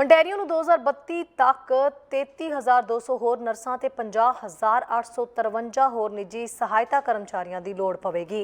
Ontario ਨੂੰ 2032 ਤੱਕ 33200 ਹੋਰ ਨਰਸਾਂ ਤੇ 50853 ਹੋਰ ਨਿੱਜੀ ਸਹਾਇਤਾ ਕਰਮਚਾਰੀਆਂ ਦੀ ਲੋੜ ਪਵੇਗੀ।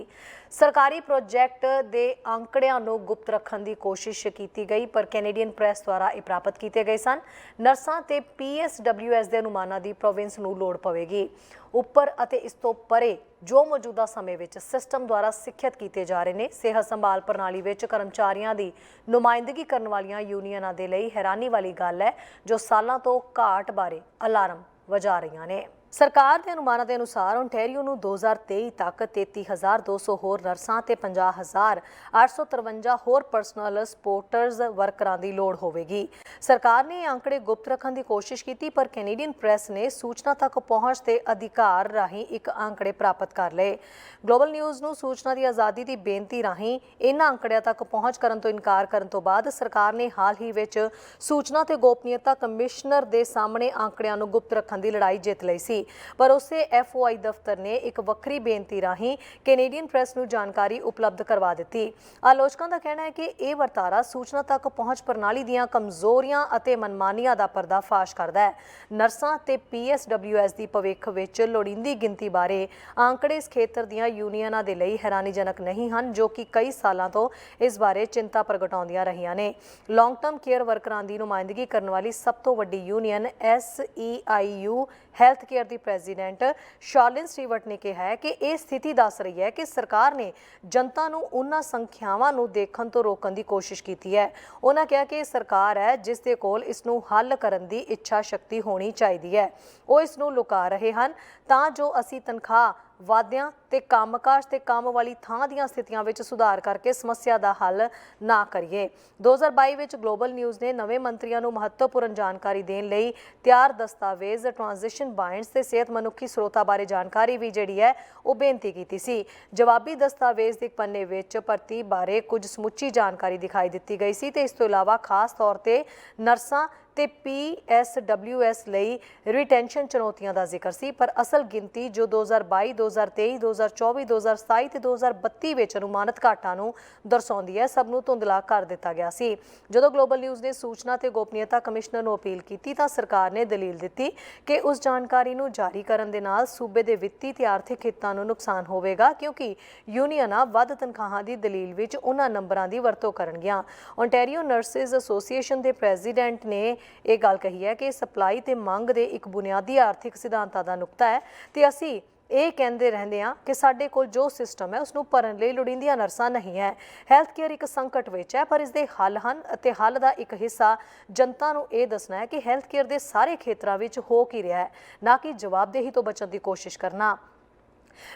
ਸਰਕਾਰੀ ਪ੍ਰੋਜੈਕਟ ਦੇ ਅੰਕੜਿਆਂ ਨੂੰ ਗੁਪਤ ਰੱਖਣ ਦੀ ਕੋਸ਼ਿਸ਼ ਕੀਤੀ ਗਈ, ਪਰ ਕੈਨੇਡੀਅਨ ਪ੍ਰੈਸ ਦੁਆਰਾ ਇਹ ਪ੍ਰਾਪਤ ਕੀਤੇ ਗਏ ਸਨ। ਨਰਸਾਂ ਤੇ ਪੀਐਸਡਬਲਯੂਐਸ ਦੇ ਅਨੁਮਾਨਾਂ ਦੀ ਪ੍ਰੋਵਿੰਸ ਨੂੰ ਲੋੜ ਪਵੇਗੀ। ਉੱਪਰ ਅਤੇ ਇਸ ਤੋਂ ਪਰੇ ਜੋ ਮੌਜੂਦਾ ਸਮੇਂ ਵਿੱਚ ਸਿਸਟਮ ਦੁਆਰਾ ਸਿੱਖਿਅਤ ਕੀਤੇ ਜਾ ਰਹੇ ਨੇ, ਸਿਹਤ ਸੰਭਾਲ ਪ੍ਰਣਾਲੀ ਵਿੱਚ ਕਰਮਚਾਰੀਆਂ ਦੀ ਨੁਮਾਇੰਦਗੀ ਕਰਨ ਵਾਲੀਆਂ ਯੂਨੀਅਨਾਂ ਦੇ ਲਈ ਹੈਰਾਨੀ ਵਾਲੀ ਗੱਲ ਹੈ, ਜੋ ਸਾਲਾਂ ਤੋਂ ਘਾਟ ਬਾਰੇ ਅਲਾਰਮ ਵਜਾ ਰਹੀਆਂ ਨੇ। ਸਰਕਾਰ ਦੇ ਅਨੁਮਾਨਾਂ ਦੇ ਅਨੁਸਾਰ ਓਨਟਾਰੀਓ ਨੂੰ 2023 ਤੱਕ 33200 ਹੋਰ ਨਰਸਾਂ ਤੇ 50853 ਹੋਰ ਪਰਸਨਲ ਸਪੋਰਟਰਸ ਵਰਕਰਾਂ ਦੀ ਲੋੜ ਹੋਵੇਗੀ। ਸਰਕਾਰ ਨੇ ਇਹ ਅੰਕੜੇ ਗੁਪਤ ਰੱਖਣ ਦੀ ਕੋਸ਼ਿਸ਼ ਕੀਤੀ, ਪਰ ਕੈਨੇਡੀਅਨ ਪ੍ਰੈਸ ਨੇ ਸੂਚਨਾ ਤੱਕ ਪਹੁੰਚ ਦੇ ਅਧਿਕਾਰ ਰਾਹੀਂ ਇੱਕ ਅੰਕੜੇ ਪ੍ਰਾਪਤ ਕਰ ਲਏ। ਗਲੋਬਲ ਨਿਊਜ਼ ਨੂੰ ਸੂਚਨਾ ਦੀ ਆਜ਼ਾਦੀ ਦੀ ਬੇਨਤੀ ਰਾਹੀਂ ਇਹਨਾਂ ਅੰਕੜਿਆਂ ਤੱਕ ਪਹੁੰਚ ਕਰਨ ਤੋਂ ਇਨਕਾਰ ਕਰਨ ਤੋਂ ਬਾਅਦ ਸਰਕਾਰ ਨੇ ਹਾਲ ਹੀ ਵਿੱਚ ਸੂਚਨਾ ਤੇ ਗੋਪਨੀਯਤਾ ਕਮਿਸ਼ਨਰ ਦੇ ਸਾਹਮਣੇ ਅੰਕੜਿਆਂ ਨੂੰ ਗੁਪਤ ਰੱਖਣ ਦੀ ਲੜਾਈ ਜਿੱਤ ਲਈ ਸੀ। ਪਰ ਉਸੇ ਐਫਓਆਈ ਦਫ਼ਤਰ ਨੇ ਇੱਕ ਵੱਖਰੀ ਬੇਨਤੀ ਰਾਹੀਂ ਕੈਨੇਡੀਅਨ ਪ੍ਰੈਸ ਨੂੰ ਜਾਣਕਾਰੀ ਉਪਲਬਧ ਕਰਵਾ ਦਿੱਤੀ। ਆਲੋਚਕਾਂ ਦਾ ਕਹਿਣਾ ਹੈ ਕਿ ਇਹ ਵਰਤਾਰਾ ਸੂਚਨਾ ਤੱਕ ਪਹੁੰਚ ਪ੍ਰਣਾਲੀ ਦੀਆਂ ਕਮਜ਼ੋਰੀਆਂ ਅਤੇ ਮਨਮਾਨੀਆਂ ਦਾ ਪਰਦਾਫਾਸ਼ ਕਰਦਾ ਹੈ। ਨਰਸਾਂ ਤੇ ਪੀਐਸਡਬਲਯੂਐਸ ਦੀ ਭਵਿੱਖ ਵਿੱਚ ਲੋੜੀਂਦੀ ਗਿਣਤੀ ਬਾਰੇ ਆંકੜੇ ਇਸ ਖੇਤਰ ਦੀਆਂ ਯੂਨੀਅਨਾਂ ਦੇ ਲਈ ਹੈਰਾਨੀਜਨਕ ਨਹੀਂ ਹਨ, ਜੋ ਕਿ ਕਈ ਸਾਲਾਂ ਤੋਂ ਇਸ ਬਾਰੇ ਚਿੰਤਾ ਪ੍ਰਗਟਾਉਂਦੀਆਂ ਰਹੀਆਂ ਨੇ। ਲੌਂਗ ਟਰਮ ਕੇਅਰ ਵਰਕਰਾਂ ਦੀ ਨੁਮਾਇੰਦਗੀ ਕਰਨ ਵਾਲੀ ਸਭ ਤੋਂ ਵੱਡੀ ਯੂਨੀਅਨ ਐਸਈਆਈਯੂ ਹੈਲਥ ਕੇਅਰ ਦੀ ਪ੍ਰੈਜ਼ੀਡੈਂਟ ਸ਼ਾਰਲਿਨ ਸਟੀਵਰਟ ਨੇ ਕਿਹਾ ਹੈ ਕਿ ਇਹ ਸਥਿਤੀ ਦੱਸ ਰਹੀ ਹੈ ਕਿ ਸਰਕਾਰ ਨੇ ਜਨਤਾ ਨੂੰ ਉਹਨਾਂ ਸੰਖਿਆਵਾਂ ਨੂੰ ਦੇਖਣ ਤੋਂ ਰੋਕਣ ਦੀ ਕੋਸ਼ਿਸ਼ ਕੀਤੀ ਹੈ। ਉਹਨਾਂ ਕਿਹਾ ਕਿ ਇਹ ਸਰਕਾਰ ਹੈ, ਜਿਸ ਦੇ ਕੋਲ ਇਸ ਨੂੰ ਹੱਲ ਕਰਨ ਦੀ ਇੱਛਾ ਸ਼ਕਤੀ ਹੋਣੀ ਚਾਹੀਦੀ ਹੈ। ਉਹ ਇਸ ਨੂੰ ਲੁਕਾ ਰਹੇ ਹਨ ਤਾਂ ਜੋ ਅਸੀਂ ਤਨਖਾਹ ਵਾਅਦਿਆਂ ਤੇ ਕੰਮਕਾਜ ਤੇ ਕੰਮ ਵਾਲੀ ਥਾਂ ਦੀਆਂ ਸਥਿਤੀਆਂ ਵਿੱਚ ਸੁਧਾਰ ਕਰਕੇ ਸਮੱਸਿਆ ਦਾ ਹੱਲ ਨਾ ਕਰੀਏ। 2022 ਵਿੱਚ ਗਲੋਬਲ ਨਿਊਜ਼ ਨੇ ਨਵੇਂ ਮੰਤਰੀਆਂ ਨੂੰ ਮਹੱਤਵਪੂਰਨ ਜਾਣਕਾਰੀ ਦੇਣ ਲਈ ਤਿਆਰ ਦਸਤਾਵੇਜ਼ ਟ੍ਰਾਂਜੀਸ਼ਨ ਬਾਇੰਡਸ ਤੇ ਸਿਹਤ ਮਨੁੱਖੀ ਸਰੋਤਾਂ ਬਾਰੇ ਜਾਣਕਾਰੀ ਵੀ ਜਿਹੜੀ ਹੈ, ਉਹ ਬੇਨਤੀ ਕੀਤੀ ਸੀ। ਜਵਾਬੀ ਦਸਤਾਵੇਜ਼ ਦੇ ਪੰਨੇ ਵਿੱਚ ਭਰਤੀ ਬਾਰੇ ਕੁਝ ਸਮੁੱਚੀ ਜਾਣਕਾਰੀ ਦਿਖਾਈ ਦਿੱਤੀ ਗਈ ਸੀ ਤੇ ਇਸ ਤੋਂ ਇਲਾਵਾ ਖਾਸ ਤੌਰ ਤੇ ਨਰਸਾਂ ਤੇ ਪੀਐਸਡਬਲਯੂਐਸ ਲਈ ਰਿਟੈਂਸ਼ਨ ਚੁਣੌਤੀਆਂ ਦਾ ਜ਼ਿਕਰ ਸੀ, ਪਰ ਅਸਲ ਗਿਣਤੀ ਜੋ 2022 2023 2024 2027 ਤੇ 2032 ਵਿੱਚ ਅਨੁਮਾਨਿਤ ਘਾਟਾਂ ਨੂੰ ਦਰਸਾਉਂਦੀ ਹੈ, ਸਭ ਨੂੰ ਧੁੰਦਲਾ ਕਰ ਦਿੱਤਾ ਗਿਆ ਸੀ। ਜਦੋਂ ਗਲੋਬਲ ਨਿਊਜ਼ ਨੇ ਸੂਚਨਾ ਤੇ ਗੋਪਨੀਯਤਾ ਕਮਿਸ਼ਨਰ ਨੂੰ ਅਪੀਲ ਕੀਤੀ ਤਾਂ ਸਰਕਾਰ ਨੇ ਦਲੀਲ ਦਿੱਤੀ ਕਿ ਉਸ ਜਾਣਕਾਰੀ ਨੂੰ ਜਾਰੀ ਕਰਨ ਦੇ ਨਾਲ ਸੂਬੇ ਦੇ ਵਿੱਤੀ ਤੇ ਆਰਥਿਕ ਹਿੱਤਾਂ ਨੂੰ ਨੁਕਸਾਨ ਹੋਵੇਗਾ, ਕਿਉਂਕਿ ਯੂਨੀਅਨਾਂ ਵੱਧ ਤਨਖਾਹਾਂ ਦੀ ਦਲੀਲ ਵਿੱਚ ਉਹਨਾਂ ਨੰਬਰਾਂ ਦੀ ਵਰਤੋਂ ਕਰਨਗੀਆਂ। ਓਨਟਾਰੀਓ ਨਰਸਿਸ ਐਸੋਸੀਏਸ਼ਨ ਦੇ ਪ੍ਰੈਜ਼ੀਡੈਂਟ ਨੇ ਇਹ ਗੱਲ ਕਹੀ ਹੈ ਕਿ ਸਪਲਾਈ ਤੇ ਮੰਗ ਦੇ ਇੱਕ ਬੁਨਿਆਦੀ ਆਰਥਿਕ ਸਿਧਾਂਤਾਂ ਦਾ ਨੁਕਤਾ ਹੈ ਤੇ ਅਸੀਂ ਇਹ ਕਹਿੰਦੇ ਰਹਿੰਦੇ ਹਾਂ ਕਿ ਸਾਡੇ ਕੋਲ ਜੋ ਸਿਸਟਮ ਹੈ ਉਸ ਨੂੰ ਭਰਨ ਲਈ ਲੋੜੀਂਦੀਆਂ ਨਰਸਾਂ ਨਹੀਂ ਹੈ। ਹੈਲਥ ਕੇਅਰ ਇੱਕ ਸੰਕਟ ਵਿੱਚ ਹੈ, ਪਰ ਇਸ ਦੇ ਹੱਲ ਹਨ ਅਤੇ ਹੱਲ ਦਾ ਇੱਕ ਹਿੱਸਾ ਜਨਤਾ ਨੂੰ ਇਹ ਦੱਸਣਾ ਹੈ ਕਿ ਹੈਲਥ ਕੇਅਰ ਦੇ ਸਾਰੇ ਖੇਤਰਾਂ ਵਿੱਚ ਹੋ ਕੀ ਰਿਹਾ ਹੈ, ਨਾ ਕਿ ਜਵਾਬਦੇਹੀ ਤੋਂ ਬਚਣ ਦੀ ਕੋਸ਼ਿਸ਼ ਕਰਨਾ।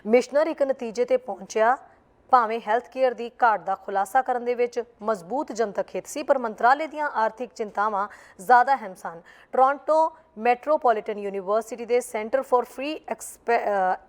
ਮਿਸ਼ਨਰ ਇੱਕ ਨਤੀਜੇ ਤੇ ਪਹੁੰਚਿਆ ਭਾਵੇਂ ਹੈਲਥ ਕੇਅਰ ਦੀ ਘਾਟ ਦਾ ਖੁਲਾਸਾ ਕਰਨ ਦੇ ਵਿੱਚ ਮਜ਼ਬੂਤ ਜਨਤਕ ਹਿੱਤ ਸੀ, ਪਰ ਮੰਤਰਾਲੇ ਦੀਆਂ ਆਰਥਿਕ ਚਿੰਤਾਵਾਂ ਜ਼ਿਆਦਾ ਅਹਿਮ ਸਨ। ਟੋਰਾਂਟੋ ਮੈਟਰੋਪੋਲੀਟਨ ਯੂਨੀਵਰਸਿਟੀ ਦੇ ਸੈਂਟਰ ਫਾਰ ਫ੍ਰੀ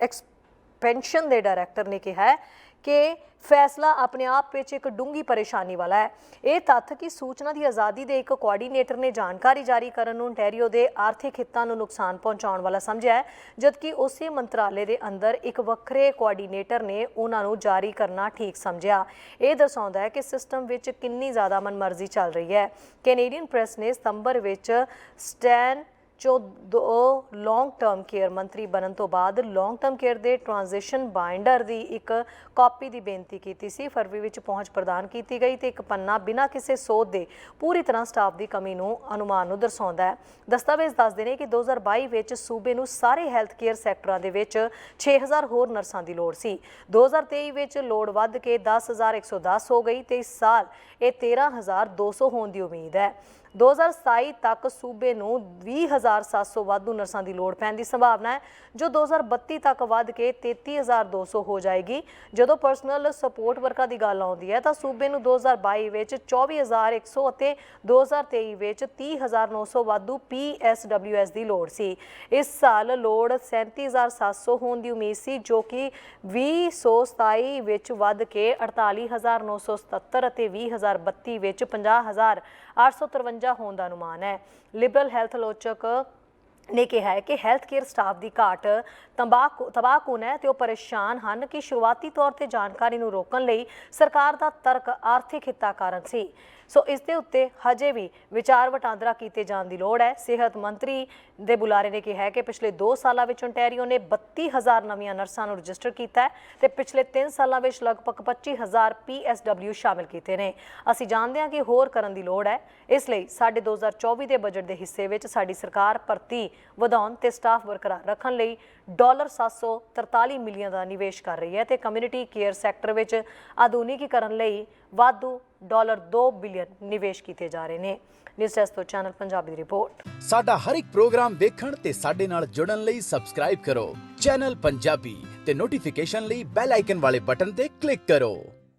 ਐਕਸਪੈਂਸ਼ਨ ਦੇ ਡਾਇਰੈਕਟਰ ਨੇ ਕਿਹਾ ਹੈ ਕਿ ਫੈਸਲਾ ਆਪਣੇ ਆਪ ਵਿੱਚ ਇੱਕ ਡੂੰਗੀ ਪਰੇਸ਼ਾਨੀ ਵਾਲਾ ਹੈ। ਇਹ ਤੱਥ ਕਿ ਸੂਚਨਾ ਦੀ ਆਜ਼ਾਦੀ ਦੇ ਇੱਕ ਕੋਆਰਡੀਨੇਟਰ ਨੇ ਜਾਣਕਾਰੀ ਜਾਰੀ ਕਰਨ ਨੂੰ ontario ਦੇ ਆਰਥਿਕ ਹਿੱਤਾਂ ਨੂੰ ਨੁਕਸਾਨ ਪਹੁੰਚਾਉਣ ਵਾਲਾ ਸਮਝਿਆ ਹੈ, ਜਦਕਿ ਉਸੇ ਮੰਤਰਾਲੇ ਦੇ ਅੰਦਰ ਇੱਕ ਵੱਖਰੇ ਕੋਆਰਡੀਨੇਟਰ ਨੇ ਉਹਨਾਂ ਨੂੰ ਜਾਰੀ ਕਰਨਾ ਠੀਕ ਸਮਝਿਆ। ਇਹ ਦਰਸਾਉਂਦਾ ਹੈ ਕਿ ਸਿਸਟਮ ਵਿੱਚ ਕਿੰਨੀ ਜ਼ਿਆਦਾ ਮਨਮਰਜ਼ੀ ਚੱਲ ਰਹੀ ਹੈ। ਕੈਨੇਡੀਅਨ ਪ੍ਰੈਸ ਨੇ ਸਤੰਬਰ ਵਿੱਚ ਸਟੈਨ ਜੋ ਦੋ ਲੌਂਗ ਟਰਮ ਕੇਅਰ ਮੰਤਰੀ ਬਣਨ ਤੋਂ ਬਾਅਦ ਲੌਂਗ ਟਰਮ ਕੇਅਰ ਦੇ ਟ੍ਰਾਂਜੀਸ਼ਨ ਬਾਈਂਡਰ ਦੀ ਇੱਕ ਕਾਪੀ ਦੀ ਬੇਨਤੀ ਕੀਤੀ ਸੀ। ਫਰਵਰੀ ਵਿੱਚ ਪਹੁੰਚ ਪ੍ਰਦਾਨ ਕੀਤੀ ਗਈ ਤੇ ਇੱਕ ਪੰਨਾ ਬਿਨਾਂ ਕਿਸੇ ਸੋਧ ਦੇ ਪੂਰੀ ਤਰ੍ਹਾਂ ਸਟਾਫ ਦੀ ਕਮੀ ਨੂੰ ਅਨੁਮਾਨ ਨੂੰ ਦਰਸਾਉਂਦਾ ਹੈ। ਦਸਤਾਵੇਜ਼ ਦੱਸਦੇ ਨੇ ਕਿ 2022 ਵਿੱਚ ਸੂਬੇ ਨੂੰ ਸਾਰੇ ਹੈਲਥ ਕੇਅਰ ਸੈਕਟਰਾਂ ਦੇ ਵਿੱਚ 6000 ਹੋਰ ਨਰਸਾਂ ਦੀ ਲੋੜ ਸੀ। 2023 ਵਿੱਚ ਲੋੜ ਵੱਧ ਕੇ 10110 ਹੋ ਗਈ ਤੇ ਇਸ ਸਾਲ ਇਹ 13200 ਹੋਣ ਦੀ ਉਮੀਦ ਹੈ। 2027 ਤੱਕ ਸੂਬੇ ਨੂੰ 20700 ਵਾਧੂ ਨਰਸਾਂ ਦੀ ਲੋੜ ਪੈਣ ਦੀ ਸੰਭਾਵਨਾ ਹੈ, ਜੋ 2032 ਤੱਕ ਵੱਧ ਕੇ 33200 ਹੋ ਜਾਏਗੀ। ਜਦੋਂ ਪਰਸਨਲ ਸਪੋਰਟ ਵਰਕਰਾਂ ਦੀ ਗੱਲ ਆਉਂਦੀ ਹੈ, ਤਾਂ ਸੂਬੇ ਨੂੰ 2022 ਵਿੱਚ 24100 ਅਤੇ 2023 ਵਿੱਚ 30900 ਵਾਧੂ PSWS ਦੀ ਲੋੜ ਸੀ। ਇਸ ਸਾਲ ਲੋੜ 37700 ਹੋਣ ਦੀ ਉਮੀਦ ਸੀ, ਜੋ ਕਿ 2027 ਵਿੱਚ ਵੱਧ ਕੇ 48977 ਅਤੇ 2032 ਵਿੱਚ 50853 ਹੋਣ ਦਾ ਅਨੁਮਾਨ ਹੈ। ਲਿਬਰਲ ਹੈਲਥ ਆਲੋਚਕ ਨੇ ਕਿਹਾ ਹੈ ਕਿ ਹੈਲਥ ਕੇਅਰ ਸਟਾਫ ਦੀ ਘਾਟ ਤੰਬਾਕੂ ਤਬਾਹਕੁਨ ਹੈ ਤੇ ਉਹ ਪਰੇਸ਼ਾਨ ਹਨ ਕਿ ਸ਼ੁਰੂਆਤੀ ਤੌਰ ਤੇ ਜਾਣਕਾਰੀ ਨੂੰ ਰੋਕਣ ਲਈ ਸਰਕਾਰ ਦਾ ਤਰਕ ਆਰਥਿਕ ਹਿੱਤਾ ਕਾਰਨ ਸੀ। ਸੋ ਇਸ ਦੇ ਉੱਤੇ ਹਜੇ ਵੀ ਵਿਚਾਰ ਵਟਾਂਦਰਾ ਕੀਤੇ ਜਾਣ ਦੀ ਲੋੜ ਹੈ। ਸਿਹਤ ਮੰਤਰੀ ਦੇ ਬੁਲਾਰੇ ਨੇ ਕਿਹਾ ਹੈ ਕਿ ਪਿਛਲੇ 2 ਸਾਲਾਂ ਵਿੱਚ ਓਨਟਾਰੀਓ ਨੇ 32000 ਨਵੀਆਂ ਨਰਸਾਂ ਨੂੰ ਰਜਿਸਟਰ ਕੀਤਾ ਹੈ ਤੇ ਪਿਛਲੇ 3 ਸਾਲਾਂ ਵਿੱਚ ਲਗਭਗ 25000 PSW ਸ਼ਾਮਿਲ ਕੀਤੇ ਨੇ। ਅਸੀਂ ਜਾਣਦੇ ਹਾਂ ਕਿ ਹੋਰ ਕਰਨ ਦੀ ਲੋੜ ਹੈ। ਇਸ ਲਈ ਸਾਡੇ 2024 ਦੇ ਬਜਟ ਦੇ ਹਿੱਸੇ ਵਿੱਚ ਸਾਡੀ ਸਰਕਾਰ ਭਰਤੀ ਵਧਾਉਣ ਤੇ ਸਟਾਫ ਬਰਕਰਾਰ ਰੱਖਣ ਲਈ ਡਾਲਰ 743 ਮਿਲੀਅਨ ਦਾ ਨਿਵੇਸ਼ ਕਰ ਰਹੀ ਹੈ ਤੇ ਕਮਿਊਨਿਟੀ ਕੇਅਰ ਸੈਕਟਰ ਵਿੱਚ ਆਧੁਨਿਕੀਕਰਨ ਲਈ ਵਾਧੂ ਡਾਲਰ 2 ਬਿਲੀਅਨ ਨਿਵੇਸ਼ ਕੀਤੇ ਜਾ ਰਹੇ ਨੇ। ਨਿਊਜ਼ ਡੈਸਕ ਤੋਂ ਚੈਨਲ ਪੰਜਾਬੀ ਦੀ ਰਿਪੋਰਟ। ਸਾਡਾ ਹਰ ਇੱਕ ਪ੍ਰੋਗਰਾਮ ਦੇਖਣ ਤੇ ਸਾਡੇ ਨਾਲ ਜੁੜਨ ਲਈ ਸਬਸਕ੍ਰਾਈਬ ਕਰੋ। ਚੈਨਲ ਪੰਜਾਬੀ ਤੇ ਨੋਟੀਫਿਕੇਸ਼ਨ ਲਈ ਬੈਲ ਆਈਕਨ ਵਾਲੇ ਬਟਨ ਤੇ ਕਲਿੱਕ ਕਰੋ।